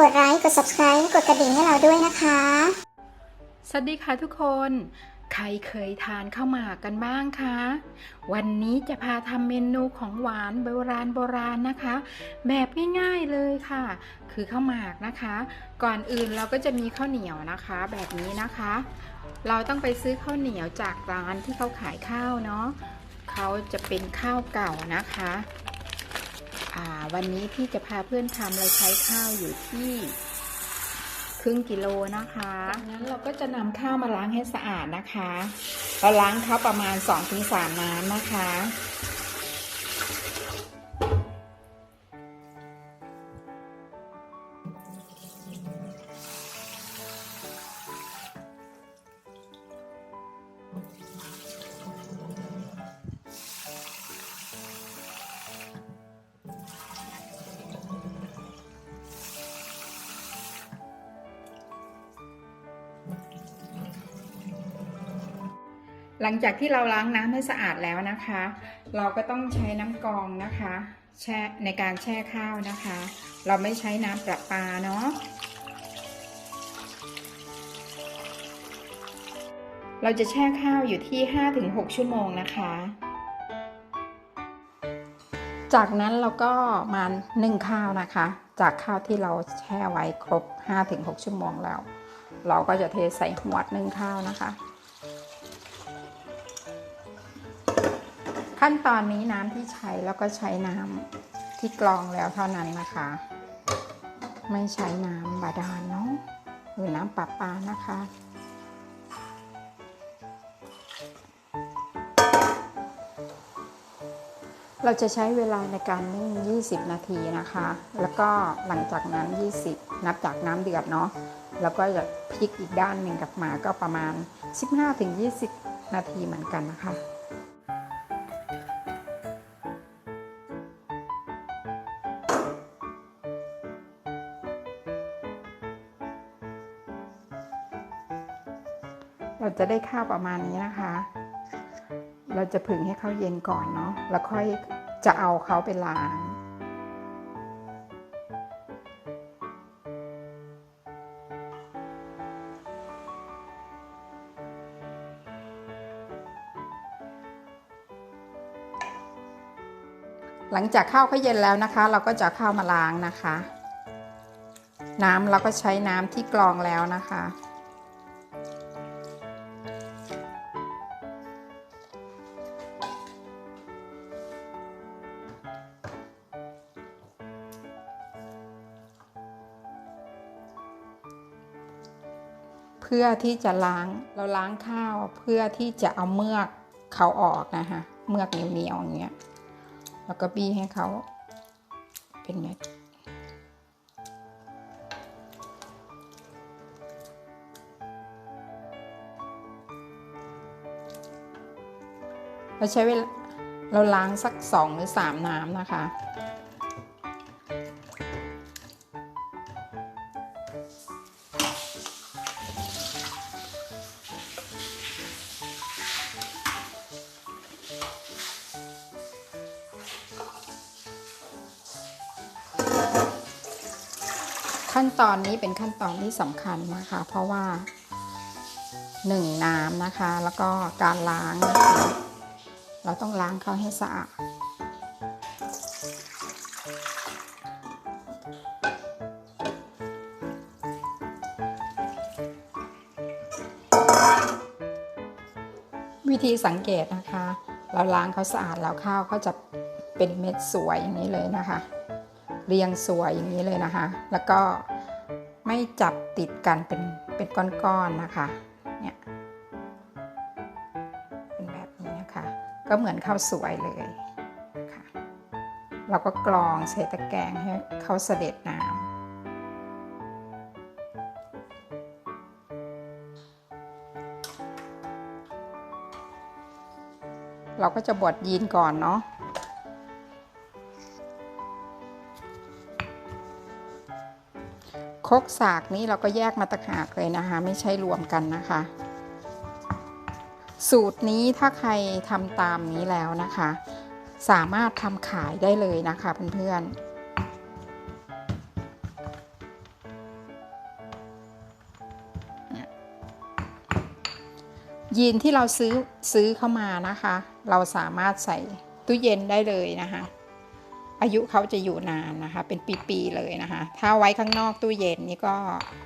กดไลค์ กด subscribe กดกระดิ่งให้เราด้วยนะคะ สวัสดีค่ะทุกคน ใครเคยทานข้าวหมากกันบ้างคะ วันนี้จะพาทำเมนูของหวานโบราณโบราณนะคะ แบบง่ายๆเลยค่ะ คือข้าวหมากนะคะ ก่อนอื่นเราก็จะมีข้าวเหนียวนะคะ แบบนี้นะคะ เราต้องไปซื้อข้าวเหนียวจากร้านที่เขาขายข้าวเนาะเขาจะเป็นข้าวเก่านะคะ วันนี้พี่จะพาเพื่อนทำเราใช้ข้าวอยู่ที่ครึ่งกิโลนะคะจากนั้นเราก็จะนำข้าวมาล้างให้สะอาดนะคะ เราล้างข้าวประมาณ 2-3 น้ำนะคะ หลังจากที่เราล้างน้ำให้สะอาดแล้วนะคะ เราก็ต้องใช้น้ำกรองนะคะแช่ในการแช่ข้าวนะคะ เราไม่ใช้น้ำประปาเนาะเราจะแช่ข้าวอยู่ที่ 5-6 ชั่วโมงนะคะ จากนั้นเราก็มานึ่งข้าวนะคะ จากข้าวที่เราแช่ไว้ครบ 5-6 ชั่วโมงแล้ว เราก็จะเทใส่หวดนึ่งข้าวนะคะ ขั้นตอนนี้น้ำที่ใช้แล้วก็ใช้น้ำที่กรองแล้วเท่านั้นนะคะ ไม่ใช้น้ำบาดาลเนาะหรือน้ำประปานะคะเราจะใช้เวลาในการนึ่ง 20 นาทีนะคะ แล้วก็หลังจากนั้น 20 นับจากน้ำเดือดเนาะ แล้วก็จะพลิกอีกด้านหนึ่งกลับมาก็ประมาณ 15-20 นาทีเหมือนกันนะคะ จะได้ข้าวประมาณนี้นะคะ เราจะผึ่งให้เขาเย็นก่อนเนาะแล้วค่อยจะเอาเขาไปล้างหลังจากข้าวเขาเย็นแล้วนะคะ เราก็จะข้าวมาล้างนะคะ น้ำเราก็ใช้น้ำที่กรองแล้วนะคะ พื่อที่จะล้างเราล้างข้าวเพื่อที่จะเอาเมือกเขาออกนะคะเมือกเหนียวๆอย่างเงี้ยแล้วก็บี้ให้เขาเป็นเม็ดเราใช้เวลาเราล้างสักสองหรือสามน้ำนะคะ ขั้นตอนนี้เป็นขั้นตอนที่สำคัญนะคะ เพราะว่าหนึ่งน้ำนะคะ แล้วก็การล้างนะคะเราต้องล้างเขาให้สะอาดวิธีสังเกตนะคะ เราล้างเขาสะอาดแล้วข้าวเขาจะเป็นเม็ดสวยอย่างนี้เลยนะคะ เรียงสวยอย่างนี้เลยนะคะ แล้วก็ ไม่จับติดกันเป็นเป็นก้อนๆนะคะเนี่ยเป็นแบบนี้นะคะ ก็เหมือนข้าวสวยเลยนะะเราก็กรองใส่ตะแกรงให้เขาเสด็จน้ำเราก็จะบดยีนก่อนเนาะ คกสากนี่เราก็แยกมาต่าหากเลยนะคะ ไม่ใช่รวมกันนะคะ สูตรนี้ถ้าใครทำตามนี้แล้วนะคะ สามารถทำขายได้เลยนะคะเพื่อนๆยีนที่เราซื้อซื้อเข้ามานะคะ เราสามารถใส่ตู้เย็นได้เลยนะคะ อายุเขาจะอยู่นานนะคะ เป็นปี ๆ เลยนะคะ ถ้าไว้ข้างนอกตู้เย็นนี่ก็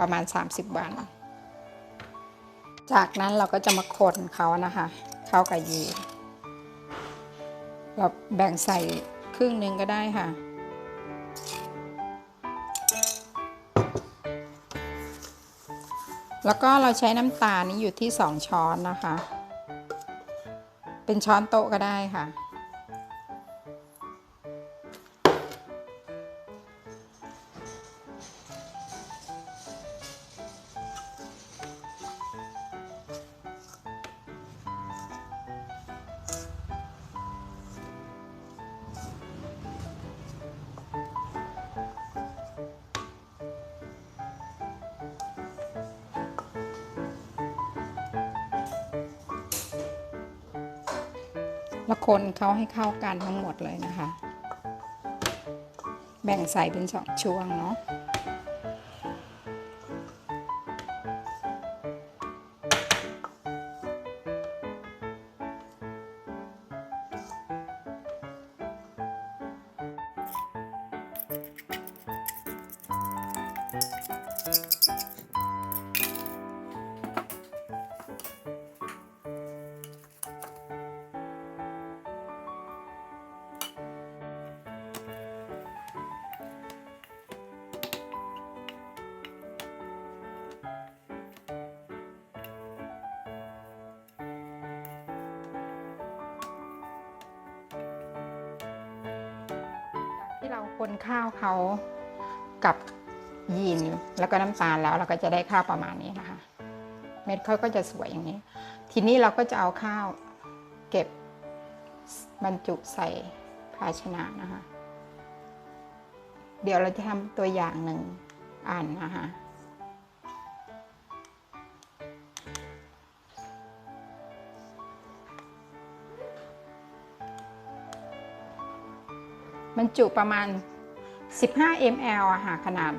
ประมาณ 30 วัน จากนั้นเราก็จะมาคนเขานะคะ เข้ากับยี เราแบ่งใส่ครึ่งหนึ่งก็ได้ค่ะ แล้วก็เราใช้น้ำตาลนี่อยู่ที่ 2 ช้อนนะคะ เป็นช้อนโต๊ะก็ได้ค่ะ แล้วคนเขาให้เข้ากันทั้งหมดเลยนะคะ แบ่งใส่เป็นสองช่วงเนาะ คนข้าวเขากับยีนแล้วก็น้ำตาลแล้วเราก็จะได้ข้าวประมาณนี้นะคะ เม็ดเขาก็จะสวยอย่างนี้ ทีนี้เราก็จะเอาข้าวเก็บบรรจุใส่ภาชนะนะคะ เดี๋ยวเราจะทำตัวอย่างหนึ่งอันนะคะ บรรจุประมาณ 15 ml อะค่ะขนาด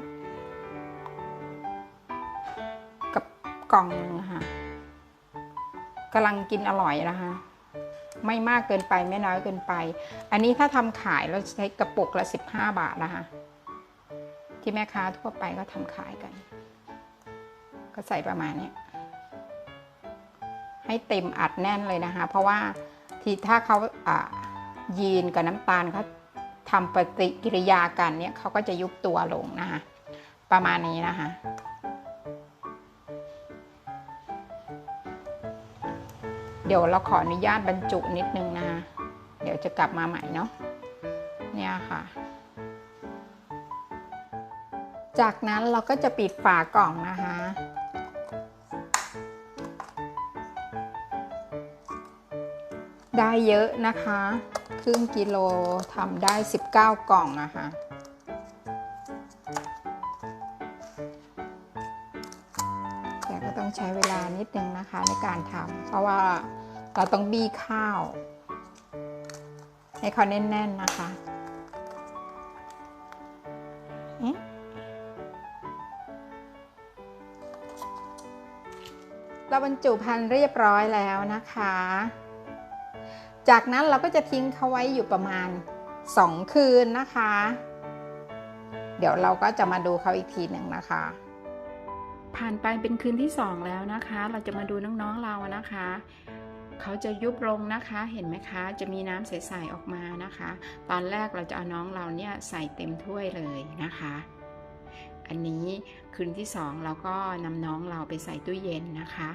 กับกล่องหนึงค่ะกำลังกินอร่อยนะคะ ไม่มากเกินไปไม่น้อยเกินไป อันนี้ถ้าทำขายเราใช้กระปุกละ 15 บาทนะคะ ที่แม่ค้าทั่วไปก็ทำขายกัน ก็ใส่ประมาณนี้ให้เต็มอัดแน่นเลยนะคะ เพราะว่าที่ถ้าเขายีนกับน้ำตาลเขา ทำปฏิกิริยากันเนี่ยเขาก็จะยุบตัวลงนะคะประมาณนี้นะคะเดี๋ยวเราขออนุญาตบรรจุนิดนึงนะคะเดี๋ยวจะกลับมาใหม่เนาะเนี่ยค่ะ จากนั้นเราก็จะปิดฝากล่องนะคะ ได้เยอะนะคะ ครึ่งกิโลทำได้ 19 กล่องนะคะแต่ก็ต้องใช้เวลานิดนึงนะคะในการทำเพราะว่าเราต้องบี้ข้าว ให้เขาแน่น ๆ นะคะเอ๊ะเราบรรจุพันธุ์เรียบร้อยแล้วนะคะ จากนั้นเราก็จะทิ้งเขาไว้อยู่ประมาณ 2 คืนนะคะ เดี๋ยวเราก็จะมาดูเขาอีกทีหนึ่งนะคะ ผ่านไปเป็นคืนที่ 2 แล้วนะคะ เราจะมาดูน้องๆเรานะคะ เขาจะยุบลงนะคะเห็นไหมคะ จะมีน้ำใสๆออกมานะคะ ตอนแรกเราจะเอาน้องเราเนี่ยใส่เต็มถ้วยเลยนะคะ อันนี้คืนที่ 2 เราก็นำน้องเราไปใส่ตู้เย็นนะคะ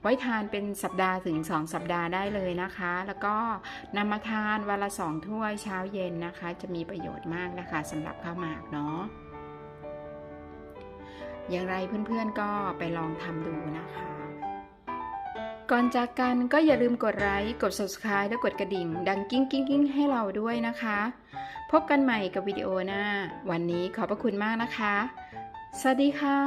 ไว้ทานเป็นสัปดาห์ถึง 2 สัปดาห์ได้เลยนะคะ แล้วก็นำมาทานวันละ 2 ถ้วยเช้าเย็นนะคะ จะมีประโยชน์มากนะคะสำหรับข้าวหมากเนาะอย่างไรเพื่อนๆก็ไปลองทำดูนะคะ ก่อนจากกันก็อย่าลืมกดไลค์ กด subscribe และกดกระดิ่ง ดังกิ้งกิ้งกิ้งให้เราด้วยนะคะ พบกันใหม่กับวิดีโอหน้า วันนี้ขอบพระคุณมากนะคะ สวัสดีค่ะ